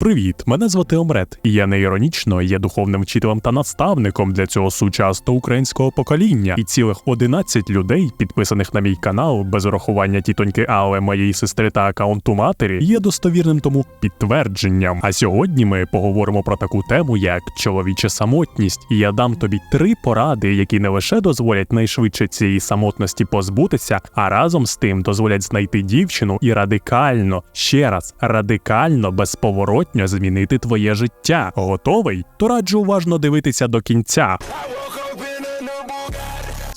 Привіт, мене звати Омрет, і я не іронічно є духовним вчителем та наставником для цього сучасного українського покоління. І цілих 11 людей, підписаних на мій канал, без урахування тітоньки Але, моєї сестри та акаунту матері, є достовірним тому підтвердженням. А сьогодні ми поговоримо про таку тему, як чоловіча самотність, і я дам тобі три поради, які не лише дозволять найшвидше цієї самотності позбутися, а разом з тим дозволять знайти дівчину і радикально, ще раз, радикально безповоротньо змінити твоє життя. Готовий? То раджу уважно дивитися до кінця.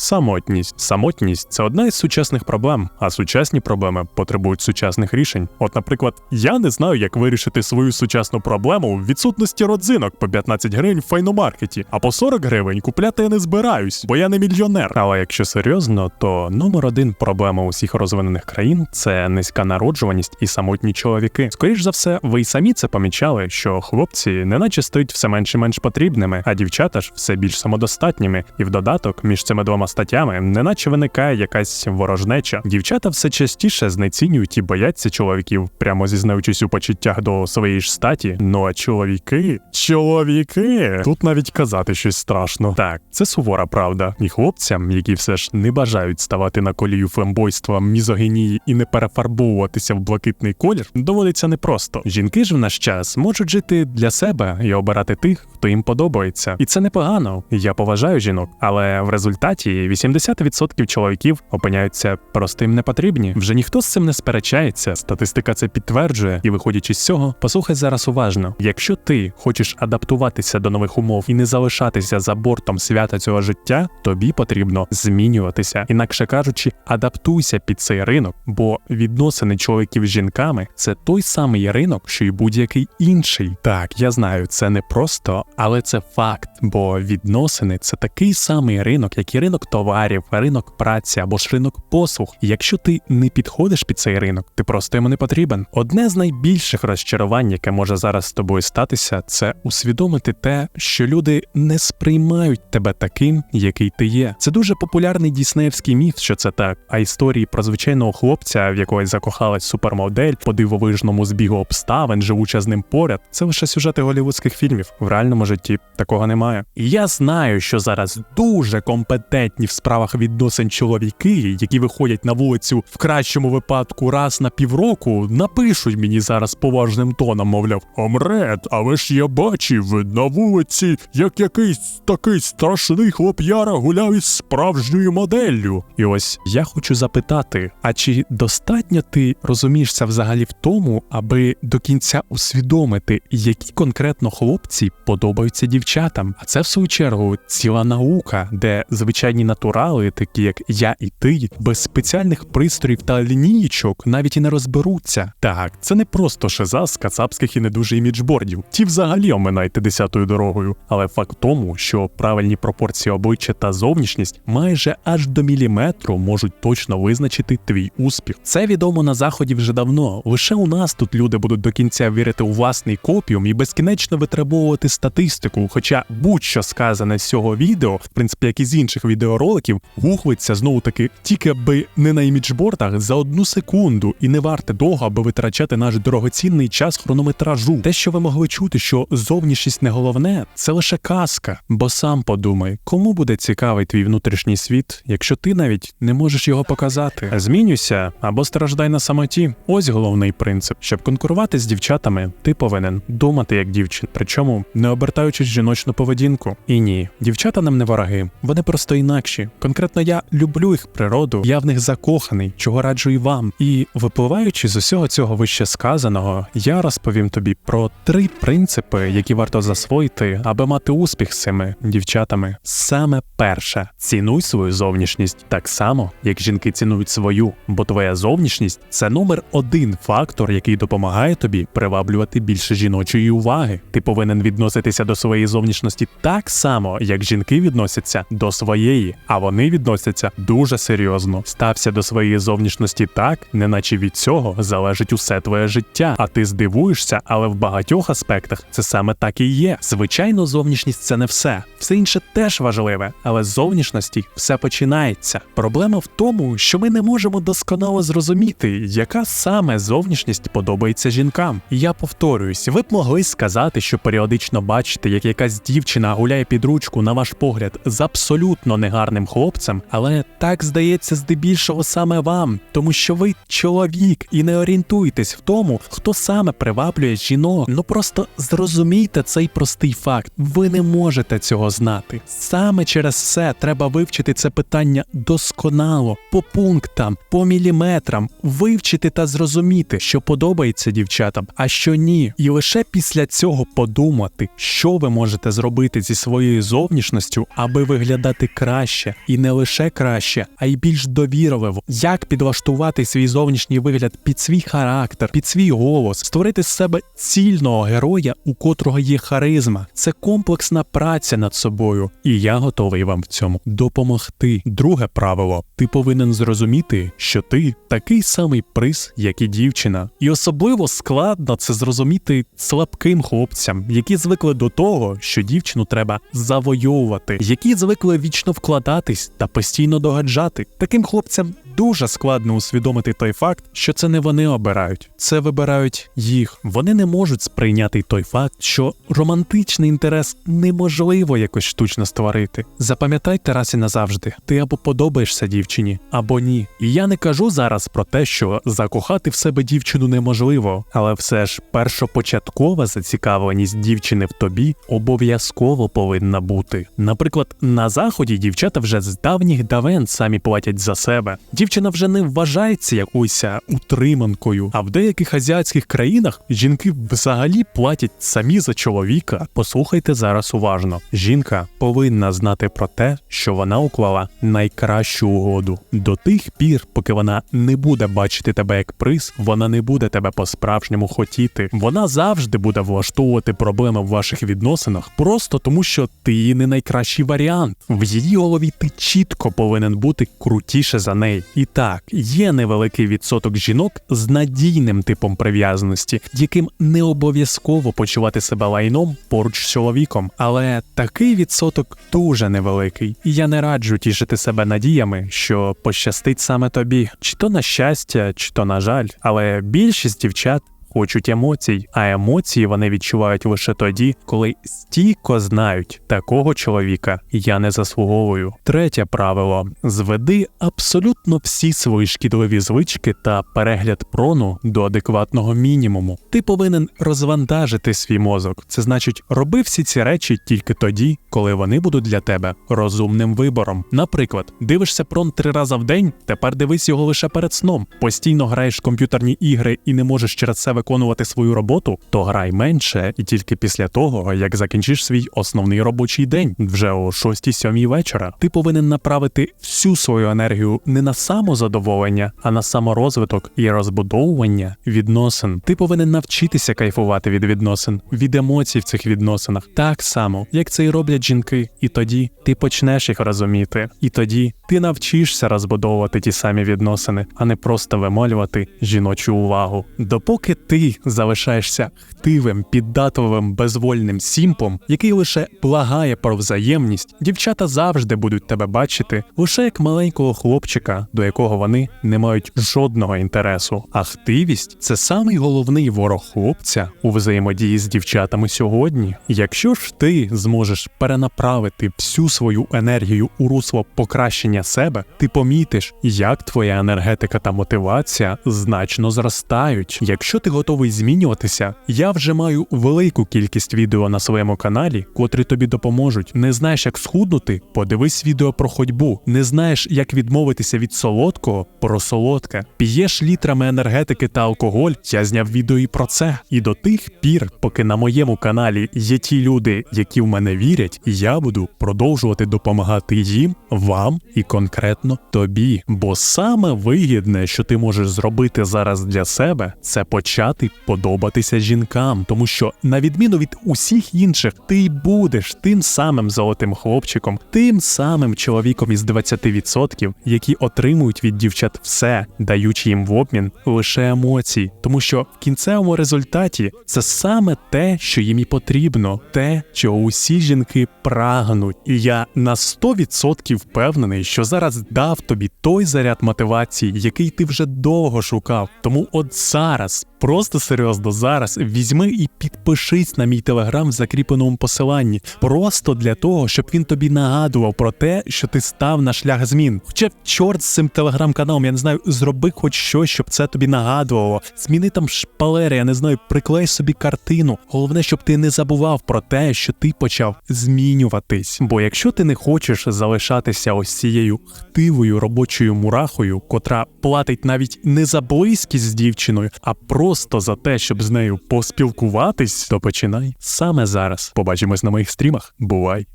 Самотність. Самотність це одна із сучасних проблем, а сучасні проблеми потребують сучасних рішень. От, наприклад, я не знаю, як вирішити свою сучасну проблему в відсутності родзинок по 15 гривень в файномаркеті, а по 40 гривень купляти я не збираюсь, бо я не мільйонер. Але якщо серйозно, то номер один проблема усіх розвинених країн це низька народжуваність і самотні чоловіки. Скоріш за все, ви й самі це помічали, що хлопці неначе стають все менш і менш потрібними, а дівчата ж все більш самодостатніми. І в додаток між цими двома статтями неначе виникає якась ворожнеча. Дівчата все частіше знецінюють і бояться чоловіків, прямо зізнаючись у почуттях до своєї ж статі. Ну а чоловіки, чоловіки, тут навіть казати щось страшно. Так, це сувора правда. І хлопцям, які все ж не бажають ставати на колію фембойства, мізогінії і не перефарбовуватися в блакитний колір, доводиться непросто. Жінки ж в наш час можуть жити для себе і обирати тих, хто їм подобається. І це непогано. Я поважаю жінок, але в результаті 80% чоловіків опиняються просто їм не потрібні. Вже ніхто з цим не сперечається. Статистика це підтверджує, і виходячи з цього, послухай зараз уважно. Якщо ти хочеш адаптуватися до нових умов і не залишатися за бортом свята цього життя, тобі потрібно змінюватися. Інакше кажучи, адаптуйся під цей ринок, бо відносини чоловіків з жінками це той самий ринок, що й будь-який інший. Так, я знаю, це не просто, але це факт, бо відносини це такий самий ринок, як і ринок товарів, ринок праці або ж ринок послуг. Якщо ти не підходиш під цей ринок, ти просто йому не потрібен. Одне з найбільших розчарувань, яке може зараз з тобою статися, це усвідомити те, що люди не сприймають тебе таким, який ти є. Це дуже популярний діснеївський міф, що це так. А історії про звичайного хлопця, в якогось закохалась супермодель, по дивовижному збігу обставин, живуча з ним поряд, це лише сюжети голівудських фільмів. В реальному житті такого немає. І я знаю, що зараз дуже компетентні в справах відносин чоловіки, які виходять на вулицю в кращому випадку раз на півроку, напишуть мені зараз поважним тоном, мовляв, Омред, але ж я бачив на вулиці, як якийсь такий страшний хлоп'яра гуляв із справжньою моделлю. І ось я хочу запитати: а чи достатньо ти розумієшся взагалі в тому, аби до кінця усвідомити, які конкретно хлопці подобаються дівчатам? А це в свою чергу ціла наука, де звичайні натурали, такі як я і ти, без спеціальних пристроїв та лінієчок навіть і не розберуться. Так, це не просто шиза з кацапських і не дуже іміджбордів. Ті взагалі оминайте десятою дорогою. Але факт тому, що правильні пропорції обличчя та зовнішність майже аж до міліметру можуть точно визначити твій успіх. Це відомо на заході вже давно. Лише у нас тут люди будуть до кінця вірити у власний копіум і безкінечно витребовувати статистику. Хоча будь-що сказане з цього відео, в принципі, як і з інших відеороликів, гухлиться знову таки тільки аби не на іміджбордах за одну секунду, і не варте довго, аби витрачати наш дорогоцінний час хронометражу. Те, що ви могли чути, що зовнішність не головне, це лише казка. Бо сам подумай, кому буде цікавий твій внутрішній світ, якщо ти навіть не можеш його показати. Змінюйся або страждай на самоті. Ось головний принцип. Щоб конкурувати з дівчатами, ти повинен думати як дівчин, причому не обертаючись жіночну поведінку. І ні, дівчата нам не вороги, вони просто інакші. Конкретно я люблю їх природу, я в них закоханий, чого раджу і вам. І випливаючи з усього цього вище сказаного, я розповім тобі про три принципи, які варто засвоїти, аби мати успіх з цими дівчатами. Саме перше, цінуй свою зовнішність так само, як жінки цінують свою, бо твоя зовнішність це номер один фактор, який допомагає тобі приваблювати більше жіночої уваги. Ти повинен відноситися до своєї зовнішності так само, як жінки відносяться до своєї. А вони відносяться дуже серйозно. Стався до своєї зовнішності так, неначе від цього залежить усе твоє життя. А ти здивуєшся, але в багатьох аспектах це саме так і є. Звичайно, зовнішність це не все. Все інше теж важливе, але з зовнішності все починається. Проблема в тому, що ми не можемо досконало зрозуміти, яка саме зовнішність подобається жінкам. Я повторююсь, ви б могли сказати, що періодично бачите, як якась дівчина гуляє під ручку, на ваш погляд, з абсолютно негарним хлопцем, але так здається здебільшого саме вам, тому що ви чоловік і не орієнтуєтесь в тому, хто саме приваблює жінок. Ну просто зрозумійте цей простий факт. Ви не можете цього знати. Саме через це треба вивчити це питання досконало, по пунктам, по міліметрам, вивчити та зрозуміти, що подобається дівчатам, а що ні. І лише після цього подумати, що ви можете зробити зі своєю зовнішністю, аби виглядати краще, і не лише краще, а й більш довірливо, як підлаштувати свій зовнішній вигляд під свій характер, під свій голос, створити з себе цільного героя, у котрого є харизма. Це комплексна праця над собою, і я готовий вам в цьому допомогти. Друге правило: ти повинен зрозуміти, що ти такий самий приз, як і дівчина, і особливо складно це зрозуміти слабким хлопцям, які звикли до того, що дівчину треба завойовувати, які звикли вічно вкладатись та постійно догаджати. Таким хлопцям дуже складно усвідомити той факт, що це не вони обирають, це вибирають їх. Вони не можуть сприйняти той факт, що романтичний інтерес неможливо якось штучно створити. Запам'ятайте раз і назавжди, ти або подобаєшся дівчині, або ні. І я не кажу зараз про те, що закохати в себе дівчину неможливо, але все ж першопочаткова зацікавленість дівчини в тобі обов'язково повинна бути. Наприклад, на заході дівчата вже з давніх давен самі платять за себе. Дівчина вже не вважається якоюсь утриманкою, а в деяких азіатських країнах жінки взагалі платять самі за чоловіка. Послухайте зараз уважно. Жінка повинна знати про те, що вона уклала найкращу угоду. До тих пір, поки вона не буде бачити тебе як приз, вона не буде тебе по-справжньому хотіти. Вона завжди буде влаштовувати проблеми в ваших відносинах, просто тому, що ти її не найкращий варіант. В її голові ти чітко повинен бути крутіше за неї. І так, є невеликий відсоток жінок з надійним типом прив'язаності, яким не обов'язково почувати себе лайном поруч з чоловіком, але такий відсоток дуже невеликий, і я не раджу тішити себе надіями, що пощастить саме тобі, чи то на щастя, чи то на жаль, але більшість дівчат. Хочуть емоцій, а емоції вони відчувають лише тоді, коли стійко знають, такого чоловіка я не заслуговую. Третє правило: зведи абсолютно всі свої шкідливі звички та перегляд прону до адекватного мінімуму. Ти повинен розвантажити свій мозок. Це значить, роби всі ці речі тільки тоді, коли вони будуть для тебе розумним вибором. Наприклад, дивишся прон три рази в день, тепер дивись його лише перед сном. Постійно граєш комп'ютерні ігри і не можеш через це виконувати свою роботу, то грай менше і тільки після того, як закінчиш свій основний робочий день вже о 6-7 вечора. Ти повинен направити всю свою енергію не на самозадоволення, а на саморозвиток і розбудовування відносин. Ти повинен навчитися кайфувати від відносин, від емоцій в цих відносинах, так само, як це і роблять жінки. І тоді ти почнеш їх розуміти, і тоді ти навчишся розбудовувати ті самі відносини, а не просто вимолювати жіночу увагу. Допоки ти залишаєшся хтивим, піддатливим, безвольним сімпом, який лише благає про взаємність, дівчата завжди будуть тебе бачити лише як маленького хлопчика, до якого вони не мають жодного інтересу. А хтивість це самий головний ворог хлопця у взаємодії з дівчатами сьогодні. Якщо ж ти зможеш перенаправити всю свою енергію у русло покращення себе, ти помітиш, як твоя енергетика та мотивація значно зростають. Якщо ти готовий змінюватися, я вже маю велику кількість відео на своєму каналі, котрі тобі допоможуть. Не знаєш, як схуднути? Подивись відео про ходьбу. Не знаєш, як відмовитися від солодкого про солодке. П'єш літрами енергетики та алкоголь. Я зняв відео і про це. І до тих пір, поки на моєму каналі є ті люди, які в мене вірять, я буду продовжувати допомагати їм, вам і конкретно тобі. Бо саме вигідне, що ти можеш зробити зараз для себе, це почати почати подобатися жінкам, тому що, на відміну від усіх інших, ти будеш тим самим золотим хлопчиком, тим самим чоловіком із 20%, які отримують від дівчат все, даючи їм в обмін лише емоції, тому що в кінцевому результаті це саме те, що їм і потрібно, те, чого усі жінки прагнуть. І я на 100% впевнений, що зараз дав тобі той заряд мотивації, який ти вже довго шукав. Тому от зараз, просто серйозно зараз, візьми і підпишись на мій телеграм в закріпленому посиланні, просто для того, щоб він тобі нагадував про те, що ти став на шлях змін. Хоча б чорт з цим телеграм-каналом, я не знаю, зроби хоч щось, щоб це тобі нагадувало. Зміни там шпалери, я не знаю, приклей собі картину. Головне, щоб ти не забував про те, що ти почав змінюватись. Бо якщо ти не хочеш залишатися ось цією хтивою робочою мурахою, котра платить навіть не за близькість з дівчиною, а просто за те, щоб з нею поспілкуватись, то починай саме зараз. Побачимось на моїх стрімах. Бувай!